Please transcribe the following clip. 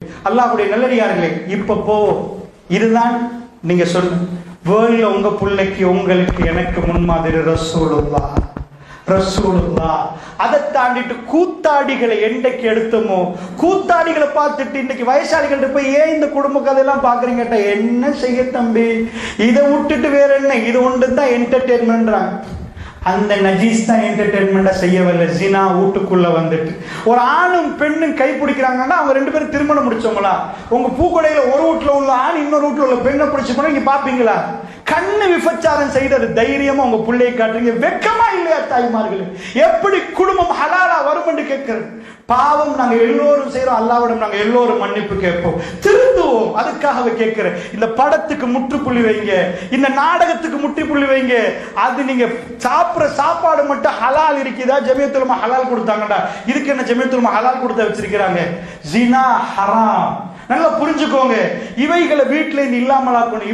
அல்லாஹுடைய நல்லடியார்களே இப்ப போ. இதுதான் நீங்க சொல்லு வேர்ல்ட்ல உங்க பிள்ளைக்கு உங்களுக்கு எனக்கு முன்மாதிரி ரசூலுல்லா. ரசூலுல்லா. அதை தாண்டிட்டு கூத்தாடிகளை என்றைக்கு எடுத்தோமோ கூத்தாடிகளை பார்த்துட்டு இன்னைக்கு வயசாளிகள்ட்ட போய் ஏன் இந்த குடும்ப கதையெல்லாம் பாக்குறீங்கட்ட என்ன செய்ய தம்பி? இதை விட்டுட்டு வேற என்ன? இது ஒன்று தான் என்டர்டெயின்மெண்ட்றாங்க அந்த நஜீஸ் தான் என்டர்டெயின்மெண்ட்டை செய்யவில்லை. ஜினா வீட்டுக்குள்ள வந்துட்டு. ஒரு ஆணும் பெண்ணும் கை பிடிக்கிறாங்கன்னா அவங்க ரெண்டு பேரும் திருமணம் முடிச்சவங்களா? உங்க பூக்கொடையில ஒரு வீட்டில் உள்ள ஆண் இன்னொரு வீட்டில் உள்ள பெண்ணை பிடிச்சி போனா நீங்க பாப்பீங்களா? கண்ணு விபச்சாரம் செய்தது தைரியமா உங்க பிள்ளையை காட்டுறீங்க. வெக்கமா இல்லையா தாய்மார்கள்? எப்படி குடும்பம் ஹலாலா வரும் என்று கேட்கிறேன். பாவம் நாங்க எல்லோரும் செய்யறோம் அல்லாவிடம் நாங்க எல்லோரும் மன்னிப்பு கேட்போம். திருந்துவோம் அதுக்காக கேட்கிறேன் இந்த படத்துக்கு முற்றுப்புள்ளி வைங்க. இந்த நாடகத்துக்கு முற்றுப்புள்ளி வைங்க. அது நீங்க சாப்பிடுற சாப்பாடு மட்டும் ஹலால் இருக்குதா? ஜமியத்துலமா ஹலால் கொடுத்தாங்கடா. இதுக்கு என்ன ஜமியத்துலமா ஹலால் கொடுத்த வச்சிருக்கிறாங்க? ஜினா ஹராம். நல்லா புரிஞ்சுக்கோங்க. இவைகளை வீட்டுல இருந்து இல்லாமலாக்கணும்